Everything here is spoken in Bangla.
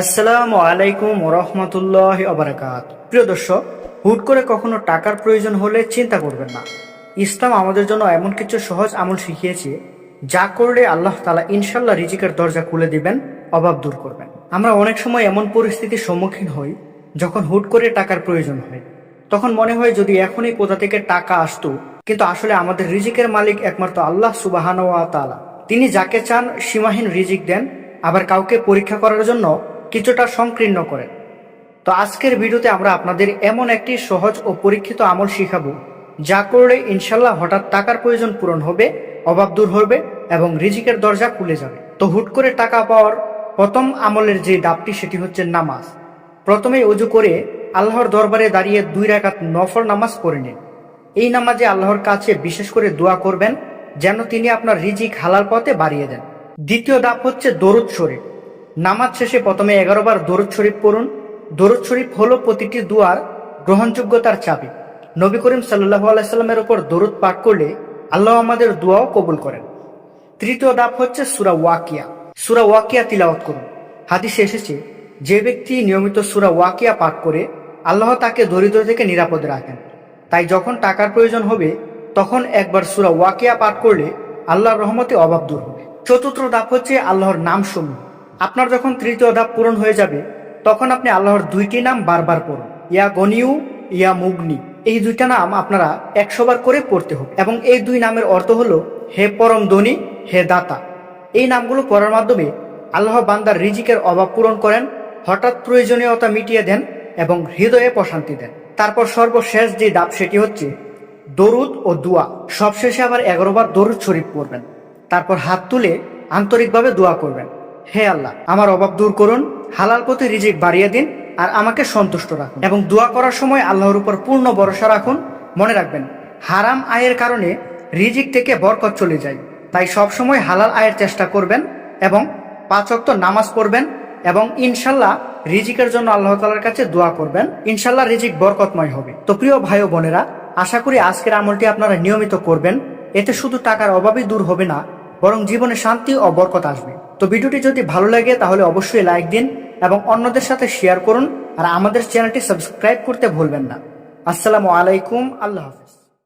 আসসালামু আলাইকুম রহমতুল্লাহ অবরাকাত প্রিয় দর্শক, হুট করে কখনো টাকার প্রয়োজন হলে চিন্তা করবেন না। ইসলাম আমাদের জন্য এমন কিছু সহজ আমল শিখিয়েছে, যা করলে আল্লাহ তালা ইনশাল্লাহ রিজিকের দরজা খুলে দিবেন, অভাব দূর করবেন। আমরা অনেক সময় এমন পরিস্থিতির সম্মুখীন হই, যখন হুট করে টাকার প্রয়োজন হয়। তখন মনে হয় যদি এখনই কোথা থেকে টাকা আসতো, কিন্তু আসলে আমাদের রিজিকের মালিক একমাত্র আল্লাহ সুবাহান তিনি যাকে চান সীমাহীন রিজিক দেন, আবার কাউকে পরীক্ষা করার জন্য কিছুটা সংকীর্ণ করেন তো আজকের ভিডিওতে আমরা আপনাদের এমন একটি সহজ ও পরীক্ষিত আমল শিখাবো, যা করলে ইনশাল্লাহ হঠাৎ টাকার প্রয়োজন পূরণ হবে, অভাব দূর হবে এবং রিজিকের দরজা খুলে যাবে। তো হুট করে টাকা পাওয়ার প্রথম আমলের যে ডাবটি সেটি হচ্ছে নামাজ। প্রথমে অজু করে আল্লাহর দরবারে দাঁড়িয়ে দুই রাকাত নফর নামাজ পড়ে নিন। এই নামাজে আল্লাহর কাছে বিশেষ করে দোয়া করবেন, যেন তিনি আপনার রিজিক হালাল পথে বাড়িয়ে দেন। দ্বিতীয় ধাপ হচ্ছে দরুদ শরীফ। নামাজ শেষে প্রথমে এগারো বার দরুদ শরীফ পড়ুন। দরুদ শরীফ হলো প্রতিটি দুয়ার গ্রহণযোগ্যতার চাবি। নবী করিম সাল্লাহ আলাইস্লামের ওপর দরুদ পাঠ করলে আল্লাহ আমাদের দোয়াও কবুল করেন। তৃতীয় ধাপ হচ্ছে সুরা ওয়াকিয়া। সুরা ওয়াকিয়া তিলাওয়াত করুন। হাদিসে এসেছে, যে ব্যক্তি নিয়মিত সুরা ওয়াকিয়া পাঠ করে, আল্লাহ তাকে দরিদ্র থেকে নিরাপদে রাখেন। তাই যখন টাকার প্রয়োজন হবে, তখন একবার সুরা ওয়াকিয়া পাঠ করলে আল্লাহর রহমতে অভাব দূর হবে। চতুর্থ ধাপ হচ্ছে আল্লাহর নাম সমূহ আপনার যখন তৃতীয় ধাপ পূরণ হয়ে যাবে, তখন আপনি আল্লাহর দুইটি নাম বারবার পড়ুন। ইয়া গনিউ, ইয়া মুগনি। এই দুইটা নাম আপনারা একশোবার করে পড়তে হবে। এবং এই দুই নামের অর্থ হলো হে পরম ধনী, হে দাতা। এই নামগুলো পড়ার মাধ্যমে আল্লাহ বান্দার রিজিকের অভাব পূরণ করেন, হঠাৎ প্রয়োজনীয়তা মিটিয়ে দেন এবং হৃদয়ে প্রশান্তি দেন। তারপর সর্বশেষ যে ডাব সেটি হচ্ছে দরুদ ও দোয়া। সবশেষে আবার এগারো বার দরুদ শরীফ পড়বেন। তারপর হাত তুলে আন্তরিকভাবে দোয়া করবেন। হে আল্লাহ, আমার অভাব দূর করুন, হালাল পথে রিজিক বাড়িয়ে দিন আর আমাকে সন্তুষ্ট রাখুন। এবং দোয়া করার সময় আল্লাহর উপর পূর্ণ ভরসা রাখুন। মনে রাখবেন, হারাম আয়ের কারণে রিজিক থেকে বরকত চলে যায়। তাই সবসময় হালাল আয়ের চেষ্টা করবেন এবং পাঁচ অক্ত নামাজ পড়বেন এবং ইনশাল্লাহ রিজিকের জন্য আল্লাহ তালার কাছে দোয়া করবেন। ইনশাল্লাহ রিজিক বরকতময় হবে। তো প্রিয় ভাই বোনেরা, আশা করি আজকের আমলটি আপনারা নিয়মিত করবেন। এতে শুধু টাকার অভাবই দূর হবে না বরং জীবনে শান্তি ও বরকত আসবে। তো ভিডিওটি যদি ভালো লাগে, তাহলে অবশ্যই লাইক দিন এবং অন্যদের সাথে শেয়ার করুন আর আমাদের চ্যানেলটি সাবস্ক্রাইব করতে ভুলবেন না। আসসালামু আলাইকুম, আল্লাহ হাফিজ।